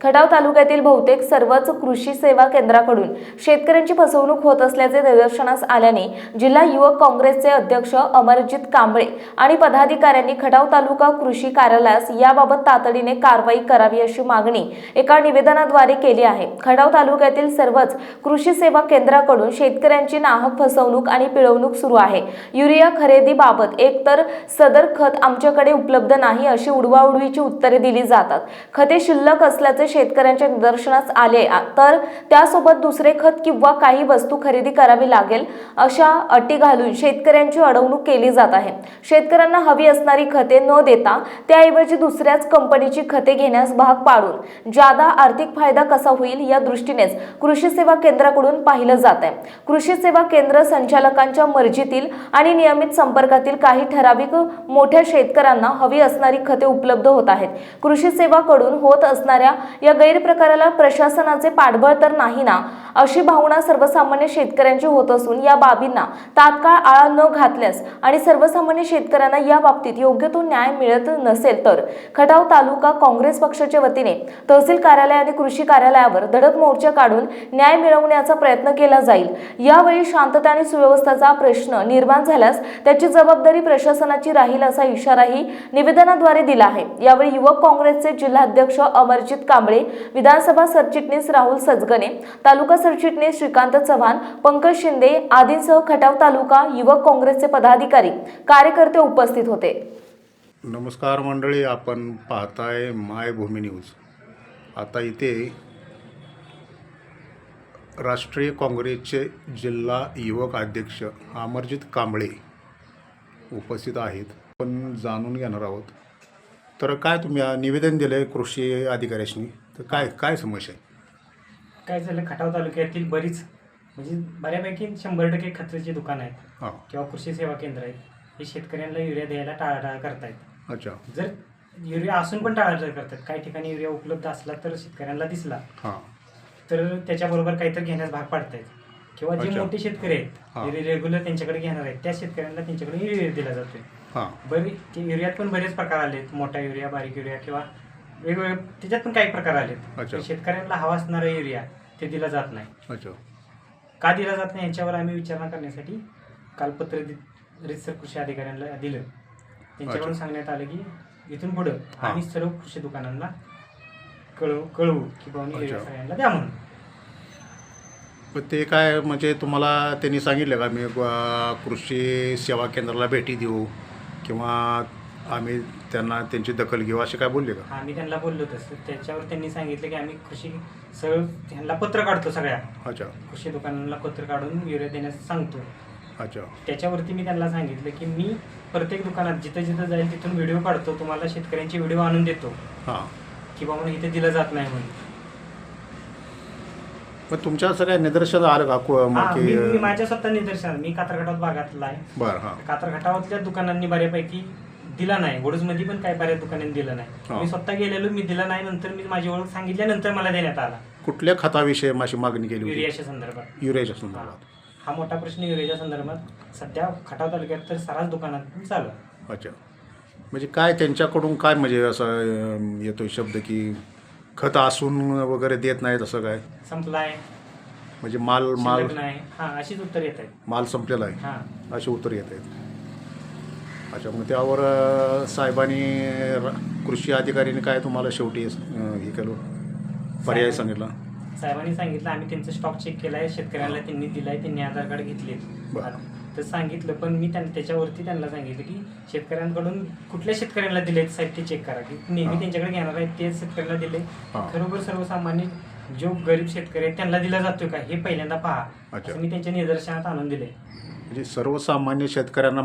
खटाव तालुक्यातील बहुतेक सर्वच कृषी सेवा केंद्राकडून शेतकऱ्यांची फसवणूक होत असल्याचे निदर्शनास आल्याने जिल्हा युवक काँग्रेसचे अध्यक्ष अमरजित कांबळे आणि पदाधिकाऱ्यांनी खटाव तालुका कृषी कार्यालयास याबाबत तातडीने कारवाई करावी अशी मागणी एका निवेदनाद्वारे केली आहे. खटाव तालुक्यातील सर्वच कृषी सेवा केंद्राकडून शेतकऱ्यांची नाहक फसवणूक आणि पिळवणूक सुरू आहे. युरिया खरेदीबाबत एकतर सदर खत आमच्याकडे उपलब्ध नाही अशी उडवाउडवीची उत्तरे दिली जातात. खते शिल्लक असल्याचे शेतकऱ्यांच्या निदर्शनास आले. तर त्यासोबत दुसरे खत किंवा काही वस्तू खरेदी करावी लागेल अशा अटी घालून शेतकऱ्यांची अडवणूक केली जात आहे. शेतकऱ्यांना हवी असणारी खते न देता त्याऐवजी दुसऱ्याच कंपनीची खते घेण्यास भाग पाडून जादा आर्थिक फायदा कसा होईल या दृष्टीनेच कृषी सेवा केंद्राकडून पाहिलं जात आहे. कृषी सेवा केंद्र संचालकांच्या मर्जीतील आणि नियमित संपर्कातील काही ठराविक मोठ्या शेतकऱ्यांना हवी असणारी खते उपलब्ध होत आहेत. कृषी सेवाकडून होत असणाऱ्या या गैरप्रकाराला प्रशासनाचे पाठबळ तर नाही ना. अशी भावना सर्वसामान्य शेतकऱ्यांची होत असून या बाबींना तात्काळ आळा न घातल्यास आणि सर्वसामान्य शेतकऱ्यांना या बाबतीत योग्य तो न्याय मिळत नसेल तर खटाव तालुका काँग्रेस पक्षाच्या वतीने तहसील कार्यालय आणि कृषी कार्यालयावर धडक मोर्चा काढून न्याय मिळवण्याचा प्रयत्न केला जाईल. यावेळी शांतता आणि सुव्यवस्थेचा प्रश्न निर्माण झाल्यास त्याची जबाबदारी प्रशासनाची राहील असा इशाराही निवेदनाद्वारे दिला आहे. यावेळी युवक काँग्रेसचे जिल्हाध्यक्ष अमरजित कांबळे विधानसभा सरचिटणीस राहुल सजगणे तालुका सरचिटणीस श्रीकांत चव्हाण पंकज शिंदे आदींसह खटाव तालुका युवक काँग्रेसचे पदाधिकारी कार्यकर्ते उपस्थित होते. नमस्कार मंडळी आपण पाहताय मायभूमी न्यूज. आता इथे राष्ट्रीय काँग्रेसचे जिल्हा युवक अध्यक्ष अमरजित कांबळे उपस्थित आहेत. पण जाणून घेणार आहोत. तर काय तुम्ही निवेदन दिलं आहे कृषी अधिकाऱ्याशी? तर काय काय समस्या आहे? काय झालं? खटाव तालुक्यातील बरीच म्हणजे बऱ्यापैकी शंभर टक्के खताची दुकान आहेत. हां. किंवा कृषी सेवा केंद्र आहेत. हे शेतकऱ्यांना युरिया द्यायला टाळाटाळ करतायत. अच्छा. जर युरिया असून पण टाळाटाळ करतात. काही ठिकाणी युरिया उपलब्ध असला तर शेतकऱ्यांना दिसला. हां. तर त्याच्याबरोबर काहीतरी घेण्यास भाग पाडतायत. किंवा जे अच्छा. मोठे शेतकरी हा. आहेत रेग्युलर त्यांच्याकडे घेणार आहेत त्या शेतकऱ्यांना त्यांच्याकडे युरिया दिला जातोय. हां. बरी ते युरियात पण बरेच प्रकार आलेत. मोठा युरिया बारीक युरिया किंवा वेगवेगळे त्याच्यात पण काही प्रकार आलेत अच्छा. तर शेतकऱ्यांना हवा असणारा युरिया ते दिला जात नाही अच्छा का दिला जात नाही यांच्यावर आम्ही विचारणा करण्यासाठी काल पत्र दि- रितसर कृषी अधिकाऱ्यांना दिलं त्यांच्याकडून अच्छा. सांगण्यात आलं की इथून पुढं हा. आम्ही सर्व कृषी दुकानांना कळवू कळवू की बाबा अच्छा. सगळ्यांना द्या म्हणून पण ते काय म्हणजे तुम्हाला त्यांनी सांगितलं का मी अ, कृषी सेवा केंद्राला भेटी देऊ किंवा आम्ही त्यांना त्यांची दखल घेऊ असे काय बोलले का? आम्ही त्यांना बोललो तसं. त्याच्यावर त्यांनी सांगितलं की आम्ही कृषी सरळ त्यांना पत्र काढतो सगळ्या. अच्छा. कृषी दुकानांना पत्र काढून युरिया देण्यास सांगतो. अच्छा. त्याच्यावरती मी त्यांना सांगितलं की मी प्रत्येक दुकानात जिथं जिथं जाईल तिथून व्हिडिओ काढतो तुम्हाला शेतकऱ्यांचे व्हिडिओ आणून देतो. हां. की बाबा इथे दिलं जात नाही म्हणून. मग तुमच्या सगळ्या निदर्शन आलं का? को- हा, मग मी माझ्या स्वतः निदर्शन मी कात्रघाटात भागातला आहे. बरं हां. दुकानांनी बऱ्यापैकी दिला नाही. मध्ये पण काही बऱ्याच दुकानांनी दिलं. नाही. मी स्वतः गेलेलो मी दिला नाही नंतर मी माझी ओळख सांगितल्यानंतर मला देण्यात आला. कुठल्या खताविषयी माझी मागणी केली होती? युरियाच्या संदर्भात. युरियाच्या हा. संदर्भात. हा मोठा प्रश्न युरियाच्या संदर्भात. सध्या खटाव तालुक्यात तर सरास दुकानात चालू आहे. अच्छा. म्हणजे काय त्यांच्याकडून काय म्हणजे असं अं, येतोय शब्द की खत असून वगैरे देत नाहीत असं काय? संपलाय. म्हणजे माल माल शिल्लक नाही. हा अशीच उत्तर येत आहेत. माल संपलेला आहे. हा. असे उत्तर येत आहेत. अच्छा मग त्यावर अं, साहेबांनी र- कृषी अधिकाऱ्यांनी काय तुम्हाला शेवटी अं, हे केलं पर्याय सांगितला साहेबांनी सांगितलं आम्ही त्यांचं स्टॉक चेक केलाय शेतकऱ्यांना त्यांनी दिलाय त्यांनी आधार कार्ड घेतलेत बरं. तर सांगितलं पण मी त्यांना त्याच्यावरती त्यांना सांगितलं की शेतकऱ्यांकडून कुठल्या शेतकऱ्यांना दिले साहेब ते चेक करा की नेहमी हा. त्यांच्याकडे घेणार आहेत तेच शेतकऱ्यांना दिले हा. खरोखर सर्वसामान्य जो गरीब शेतकरी आहेत त्यांना दिला जातोय का हे पहिल्यांदा पहा अच्छा. असं मी त्यांच्या निदर्शनात आणून दिले म्हणजे सर्वसामान्य शेतकऱ्यांना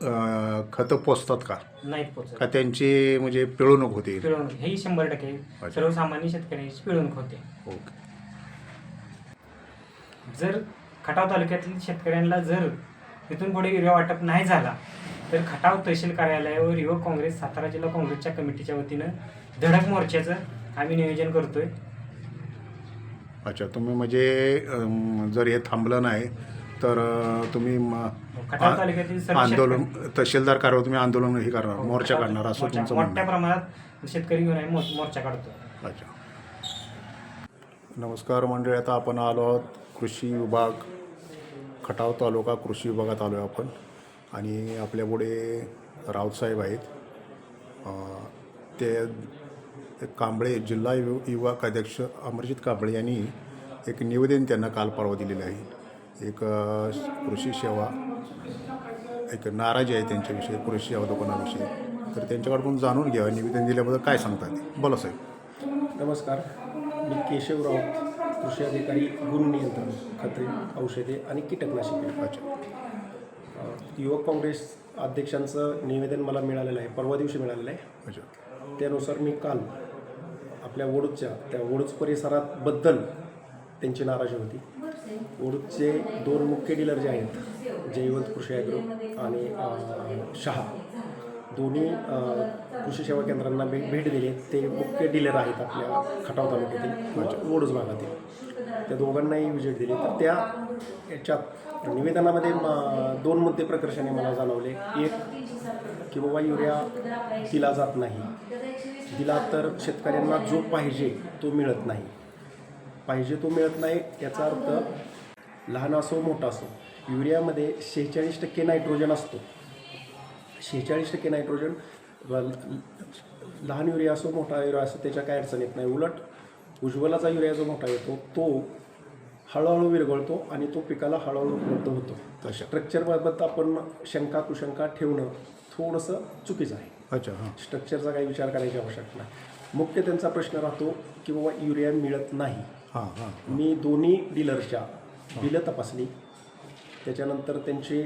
अं, खतं पोचतात का? नाहीत पोचत. का त्यांची म्हणजे पिळवणूक होते? पिळवणूक. हेही शंभर टक्के. सर्वसामान्य शेतकऱ्यांची पिळवणूक होते. ओके. जर खटाव तालुक्यातील शेतकऱ्यांना जर इथून पुढे युरिया वाटप नाही झाला तर खटाव तहसील कार्यालयावर युवक काँग्रेस सातारा जिल्हा काँग्रेसच्या कमिटीच्या वतीनं धडक मोर्चाचं आम्ही नियोजन करतोय. अच्छा तुम्ही म्हणजे जर हे थांबलं नाही तर तुम्ही म- खटाव तालुक्यातील सर्व आंदोलन तहसीलदार कार्यावर तुम्ही आंदोलन हे करणार मोर्चा काढणार असं मोर्चा- तुमचं म्हणणं मोठ्या. प्रमाणात शेतकरी घेऊन आम्ही मो- मोर्चा काढतो अच्छा. नमस्कार मंडळी आता आपण आलो आहोत कृषी विभाग खटाव तालुका कृषी विभागात आलो आहे आपण. आणि आपल्यापुढे राऊतसाहेब आहेत. अं, ते कांबळे जिल्हा यु युवक अध्यक्ष अमरजित कांबळे यांनी एक निवेदन त्यांना काल परवा दिलेलं आहे. एक कृषी सेवा एक नाराजी आहे त्यांच्याविषयी कृषी सेवा दुकानाविषयी. तर त्यांच्याकडून जाणून घ्या निवेदन दिल्याबद्दल काय सांगतात ते? बोला साहेब. नमस्कार. मी केशव राऊत कृषी अधिकारी गुण नियंत्रण खते औषधे आणि कीटकनाशके. अच्छा. युवक काँग्रेस अध्यक्षांचं निवेदन मला मिळालेलं आहे परवा दिवशी मिळालेलं आहे. अच्छा. त्यानुसार मी काल आपल्या वडूजच्या त्या वडूज परिसरात बद्दल त्यांची नाराजी होती. वडूजचे दोन मुख्य डीलर जे आहेत जयवंत कृषी ॲग्रो आणि शहा दोन्ही कृषी सेवा केंद्रांना भेट भेट दिली. ते मुख्य डीलर आहेत आपल्या खटाव तालुक्यातील म्हणजे वडूज भागातील. त्या दोघांनाही व्हिजिट दिली. तर त्या याच्यात निवेदनामध्ये म- दोन मुद्दे प्रकर्षाने मला जाणवले. एक की बाबा युरिया दिला जात नाही. दिला तर शेतकऱ्यांना जो पाहिजे तो मिळत नाही. पाहिजे तो मिळत नाही याचा अर्थ लहान असो मोठा असो युरियामध्ये शेहेचाळीस टक्के नायट्रोजन असतो. शेहेचाळीस टक्के नायट्रोजन लहान युरिया असो मोठा युरिया असो त्याच्या काय अडचण येत नाही. उलट उज्ज्वलाचा युरिया जो मोठा येतो तो हळूहळू विरघळतो आणि तो पिकाला हळूहळू उपलब्ध होतो. स्ट्रक्चरबाबत आपण शंका कुशंका ठेवणं थोडंसं चुकीचं आहे. अच्छा हां. स्ट्रक्चरचा काही विचार करायची आवश्यकता नाही. मुख्य त्यांचा प्रश्न राहतो की बाबा युरिया मिळत नाही. हां हां मी दोन्ही डीलरच्या बिलं तपासली त्याच्यानंतर त्यांचे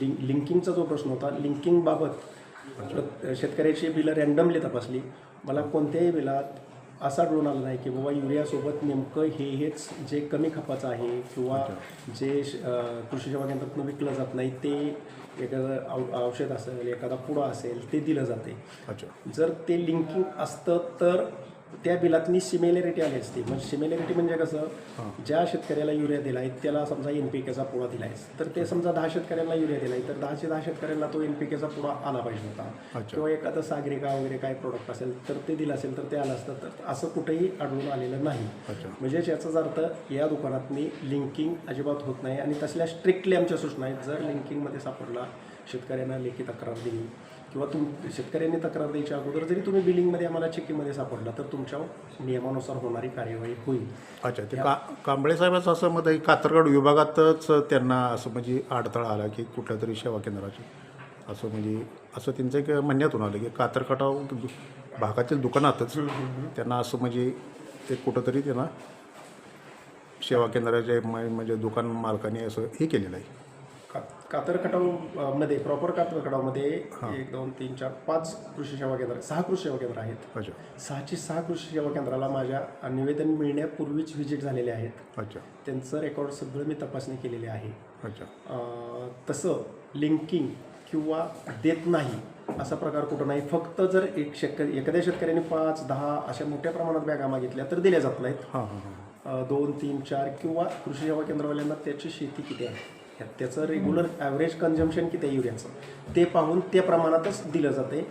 लिंक लिंकिंगचा जो प्रश्न होता लिंकिंगबाबत शेतकऱ्याची बिलं रॅन्डमली तपासली. मला कोणत्याही बिलात असा आढळून आला नाही की बाबा युरियासोबत नेमकं हे हेच जे कमी खपाचं आहे किंवा जे कृषी सेवा केंद्रातून विकलं जात नाही ते एखादं औ औषध असेल एखादा पुडा असेल ते दिलं जाते. अच्छा. जर ते लिंकिंग असतं तर त्या बिलातनी सिमिलॅरिटी आली असती. म्हणजे सिमिलॅरिटी म्हणजे कसं? ज्या शेतकऱ्याला युरिया दिला आहे त्याला समजा एन पी केचा पुडा दिला आहे तर ते समजा दहा शेतकऱ्यांना युरिया दिला आहे तर दहाशे दहा शेतकऱ्यांना तो एन पी केचा पुडा आला पाहिजे होता. किंवा एखादं सागरिका वगैरे काय प्रोडक्ट असेल तर ते दिलं असेल तर ते आलं असतं. तर असं कुठेही आढळून आलेलं नाही. अच्छा. म्हणजे याचाच अर्थ या दुकानातनी लिंकिंग अजिबात होत नाही आणि तसल्या स्ट्रिक्टली आमच्या सूचना आहेत. जर लिंकिंगमध्ये सापडला शेतकऱ्यांना लेखी तक्रार दिली किंवा तुम शेतकऱ्यांनी तक्रार द्यायच्या अगोदर जरी तुम्ही बिलिंगमध्ये आम्हाला चेकिंगमध्ये सापडला तर तुमच्या नियमानुसार होणारी कार्यवाही होईल. अच्छा ते का कांबळे साहेबाचं असं मत आहे कातरगड विभागातच त्यांना असं म्हणजे अडथळा आला की कुठल्या तरी सेवा केंद्राची. असं म्हणजे असं त्यांचं एक म्हणण्यातून आलं की कातरखटाव भागातील दुकानातच त्यांना असं म्हणजे ते कुठंतरी त्यांना सेवा केंद्राचे म- म्हणजे दुकान मालकाने असं हे केलेलं आहे. कातरमध्ये प्रॉपर कातर खटावमध्ये एक दोन तीन चार पाच कृषी सेवा केंद्र सहा कृषी सेवा केंद्र आहेत. सहाची सहा कृषी सेवा केंद्राला माझ्या निवेदन मिळण्यापूर्वीच व्हिजिट झालेले आहेत. त्यांचं रेकॉर्ड सगळं मी तपासणी केलेली आहे. तसं लिंकिंग किंवा देत नाही असा प्रकार कुठं नाही. फक्त जर एक शेतकरी एखाद्या शेतकऱ्याने पाच दहा अशा मोठ्या प्रमाणात बॅगा मागितल्या तर दिल्या जात नाहीत. दोन तीन चार किंवा कृषी सेवा केंद्रवाल्यांना त्याची शेती किती आहे? ह्या त्याचं रेग्युलर ॲव्हरेज कन्झम्पशन किती आहे युरियाचं? ते पाहून त्या प्रमाणातच दिलं जाते.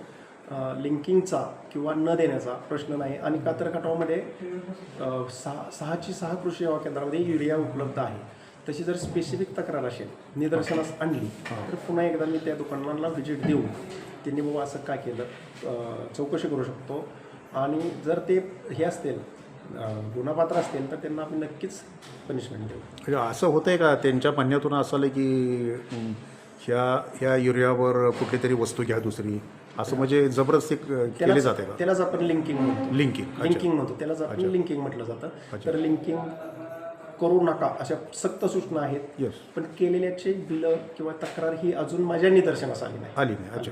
लिंकिंगचा किंवा न देण्याचा प्रश्न नाही. आणि कातर खटावमध्ये सहा सहाची सहा कृषी सेवा केंद्रामध्ये युरिया उपलब्ध आहे. तशी जर स्पेसिफिक तक्रार असेल निदर्शनास आणली तर पुन्हा एकदा मी त्या दुकानाला व्हिजिट देऊन त्यांनी बाबा असं का केलं चौकशी करू शकतो. आणि जर ते हे असतील गुन्हापात्र असतील तर त्यांना आपण नक्कीच पनिशमेंट देऊ. म्हणजे असं होतं आहे का? त्यांच्या म्हणण्यातून असं आलं की अं, ह्या ह्या युरियावर कुठली तरी वस्तू घ्या दुसरी. असं म्हणजे जबरदस्ती केली त्यालाच जाते का? त्यालाच आपण लिंकिंग म्हणतो. लिंकिंग लिंकिंग म्हणतो. त्यालाच आपण लिंकिंग म्हटलं जातं. तर लिंकिंग करू नका अशा सक्त सूचना आहेत. येस पण केलेल्याचे बिलं किंवा तक्रार ही अजून माझ्या निदर्शनास आली नाही. आली नाही. अच्छा.